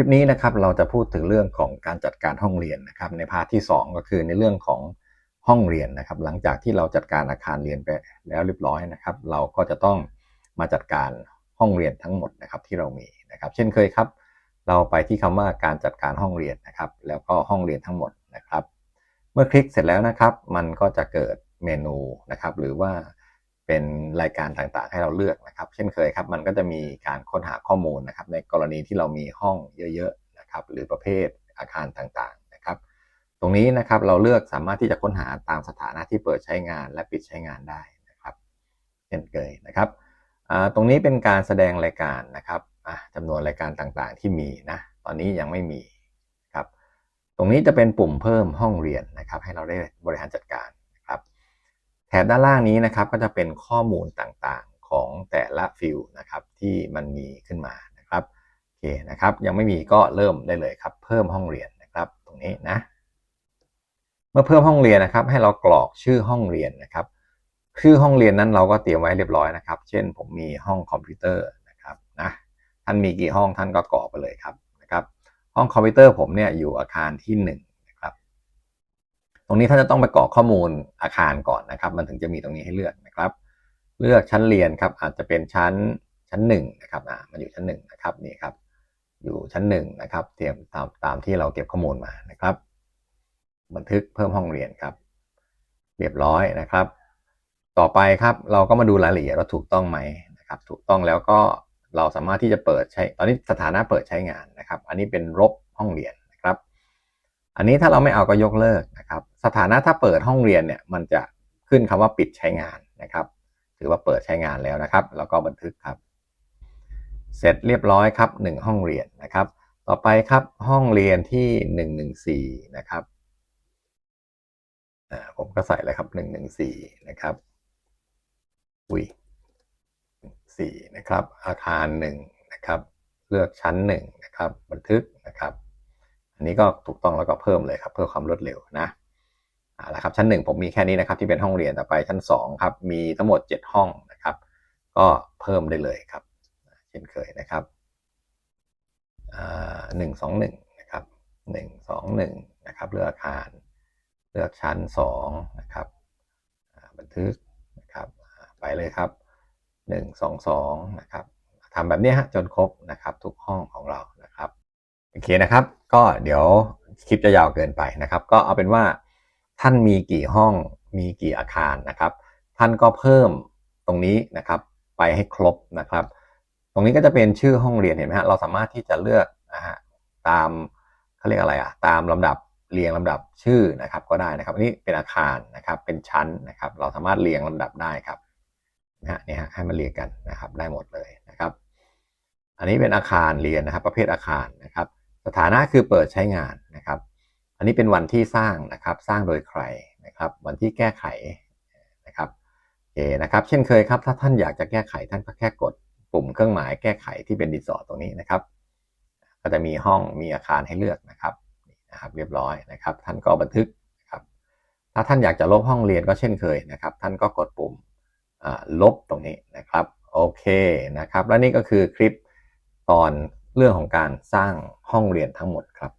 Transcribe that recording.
ลิปนี้นะครับเราจะพูดถึงเรื่องของการจัดการห้องเรียนนะครับในพาร์ทที่ 2 ก็คือในเรื่องของห้องเรียนนะครับ หลังจากที่เราจัดการอาคารเรียนไปแล้วเรียบร้อยนะครับ เราก็จะต้องมาจัดการห้องเรียนทั้งหมดนะครับที่เรามีนะครับ เช่นเคยครับ เราไปที่คำว่าการจัดการห้องเรียนนะครับ แล้วก็ห้องเรียนทั้งหมดนะครับ เมื่อคลิกเสร็จแล้วนะครับ มันก็จะเกิดเมนูนะครับ หรือว่า เป็นรายการต่างๆ ให้เราเลือกนะครับ เช่นเคยครับ มันก็จะมีการค้นหาข้อมูลนะครับ ในกรณีที่เรามีห้องเยอะๆนะครับ หรือประเภทอาคารต่างๆนะครับ ตรงนี้นะครับเราเลือกสามารถที่จะค้นหาตามสถานะที่เปิดใช้งานและปิดใช้งานได้นะครับ เช่นเคยนะครับตรงนี้เป็นการแสดงรายการนะครับจำนวนรายการต่างๆ ที่มีนะ ตอนนี้ยังไม่มีครับ ตรงนี้จะเป็นปุ่มเพิ่มห้องเรียนนะครับ ให้เราได้บริหารจัดการนะครับ แถบด้านล่างนี้นะครับก็จะเป็นข้อมูลต่างๆของแต่ละฟิลนะครับที่มันมีขึ้นมานะครับโอเคนะครับยังไม่มีก็เริ่มได้เลยครับ เพิ่มห้องเรียนนะครับตรงนี้นะ เมื่อเพิ่มห้องเรียนนะครับ ให้เรากรอกชื่อห้องเรียนนะครับชื่อห้องเรียนนั้นเราก็เตรียมไว้เรียบร้อยนะครับ เช่นผมมีห้องคอมพิวเตอร์นะครับนะท่านมีกี่ห้องท่านก็กรอกไปเลยครับนะครับ ห้องคอมพิวเตอร์ผมเนี่ยอยู่อาคารที่1นะครับ ตรงนี้ท่านจะต้องไปกรอกข้อมูลอาคารก่อนนะครับ มันถึงจะมีตรงนี้ให้เลือกนะครับ เลือกชั้นเรียนครับอาจจะเป็นชั้นชั้น1นะครับอ่ามันอยู่ชั้น1นะครับนี่ครับ อยู่ชั้น1นะครับ เตรียมตามตามที่เราเก็บข้อมูลมานะครับ บันทึกเพิ่มห้องเรียนครับ เรียบร้อยนะครับ ต่อไปครับเราก็มาดูรายละเอียดว่าถูกต้องไหมนะครับ ถูกต้องแล้วก็เราสามารถที่จะเปิดใช้ ตอนนี้สถานะเปิดใช้งานนะครับ อันนี้เป็นลบห้องเรียนนะครับ อันนี้ถ้าเราไม่เอาก็ยกเลิกนะครับ สถานะถ้าเปิดห้องเรียนเนี่ยมันจะขึ้นคำว่าปิดใช้งานนะครับ ถือว่าเปิดใช้งานแล้วนะครับ แล้วก็บันทึกครับ เสร็จเรียบร้อยครับหนึ่งห้องเรียนนะครับ ต่อไปครับห้องเรียนที่หนึ่งหนึ่งสี่นะครับผมก็ใส่เลยครับหนึ่งหนึ่งสี่นะครับอุ้ยสี่นะครับ อาคารหนึ่งนะครับ เลือกชั้นหนึ่งนะครับ บันทึกนะครับ อันนี้ก็ถูกต้องแล้วก็เพิ่มเลยครับ เพื่อความรวดเร็วนะ อาละครับชั้นหนึ่งผมมีแค่นี้นะครับที่เป็นห้องเรียนต่อไปชั้นสองครับมีทั้งหมดเจ็ดห้องนะครับ ก็เพิ่มได้เลยครับ เช่นเคยนะครับหนึ่งสองหนึ่งนะครับหนึ่งสองหนึ่งนะครับเลือกอาคารเลือกชั้นสองนะครับบันทึกนะครับไปเลยครับหนึ่งสองสองนะครับทำแบบนี้ฮะจนครบนะครับทุกห้องของเรานะครับโอเคนะครับ ก็เดี๋ยวคลิปจะยาวเกินไปนะครับ ก็เอาเป็นว่า ท่านมีกี่ห้องมีกี่อาคารนะครับ ท่านก็เพิ่มตรงนี้นะครับไปให้ครบนะครับ ตรงนี้ก็จะเป็นชื่อห้องเรียนเห็นไหมฮะเราสามารถที่จะเลือกนะฮะตามเขาเรียกอะไรอะตามลำดับเรียงลำดับชื่อนะครับก็ได้นะครับอันนี้เป็นอาคารนะครับเป็นชั้นนะครับ เราสามารถเรียงลำดับได้ครับนะฮะเนี่ยฮะให้มันเรียงกันนะครับได้หมดเลยนะครับ อันนี้เป็นอาคารเรียนนะครับ ประเภทอาคารนะครับ สถานะคือเปิดใช้งาน อันนี้เป็นวันที่สร้างนะครับ สร้างโดยใครนะครับ วันที่แก้ไขนะครับโอเคนะครับ เช่นเคยครับ ถ้าท่านอยากจะแก้ไขท่านก็แค่กดปุ่มเครื่องหมายแก้ไขที่เป็นดินสอตรงนี้นะครับ ก็จะมีห้องมีอาคารให้เลือกนะครับนะครับเรียบร้อยนะครับ ท่านก็บันทึกนะครับ ถ้าท่านอยากจะลบห้องเรียนก็เช่นเคยนะครับ ท่านก็กดปุ่มลบตรงนี้นะครับโอเคนะครับ และนี่ก็คือคลิปตอนเรื่องของการสร้างห้องเรียนทั้งหมดครับ